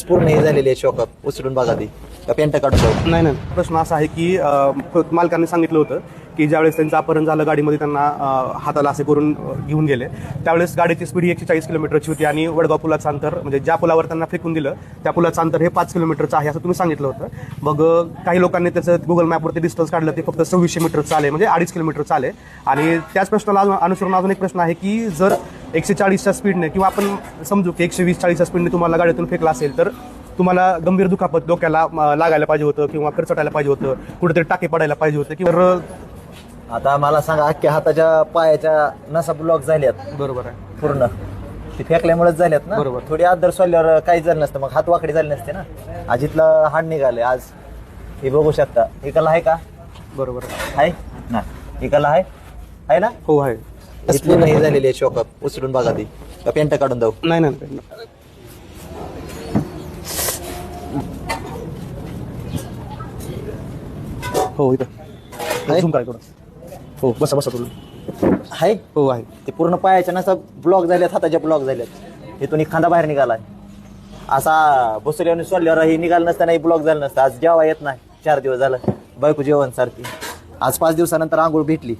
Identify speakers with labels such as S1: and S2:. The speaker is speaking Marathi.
S1: पूर्ण हे झालेली आहे शॉकअप उचलून बघा ती. का पेंट काढून जाऊ?
S2: नाही नाही. प्रश्न असा आहे की अ, मालकांनी सांगितलं होतं की ज्यावेळेस त्यांचं अपहरण झालं गाडीमध्ये त्यांना अ, हाताला असे करून अ, घेऊन गेले त्यावेळेस गाडीची स्पीड एकशे चाळीस किलोमीटरची होती आणि वडगाव पुलाचं अंतर म्हणजे ज्या पुलावर त्यांना फेकून दिलं त्या पुलाचं अंतर हे पाच किलोमीटरचं आहे असं तुम्ही सांगितलं होतं. मग अ, काही लोकांनी त्याचं गुगल मॅपवरती डिस्टन्स काढलं ते फक्त सव्वीसशे मीटरचं आले म्हणजे अडीच किलोमीटरचं आले आणि त्याच प्रश्नाला अजून- अनुसरून अजून एक प्रश्न आहे की जर एकशे चाळीसच्या स्पीडने किंवा आपण समजू की एकशे वीस चाळीसच्या स्पीडने तुम्हाला गाडीतून फेकला असेल तर तुम्हाला गंभीर दुखापत डोक्याला लागायला पाहिजे होतं किंवा खर्चटायला पाहिजे होतं कुठेतरी टाके पडायला पाहिजे होते किंवा
S1: आता मला सांगा अख्ख्या हाताच्या पायाच्या नसा ब्लॉक झाल्यात.
S2: बरोबर आहे.
S1: पूर्ण. ते फेकल्यामुळेच झाल्यात ना?
S2: बरोबर.
S1: थोडी आदर सोडल्यावर काहीच झालं नसतं मग हात वाकडे झाले नसते ना? अजितला हाड निघाले आज. हे बघू शकता. एकाला आहे का?
S2: बरोबर आहे.
S1: आहे? ना एकाला आहे? आहे ना?
S2: हो आहे.
S1: पूर्ण हे झालेली आहे शॉकअप. उचलून बघा ती. का पेंट काढून जाऊ?
S2: नाही नाही नाही. हो इथं? झूम थोडं. हो बसा बसा तुम्ही
S1: आहे?
S2: हो आहे.
S1: ते पूर्ण पायाच्या नसा ब्लॉक झाल्यात हाताच्या ब्लॉक झाल्यात इथून एक खांदा बाहेर निघालाय. असा बसल्याने सोडल्यावर हे निघालं नसताना ब्लॉक झालं नसतं. आज जेव्हा येत नाही चार दिवस झालं. बायको जेवण सारखी. आज पाच दिवसानंतर आंघोळ भेटली.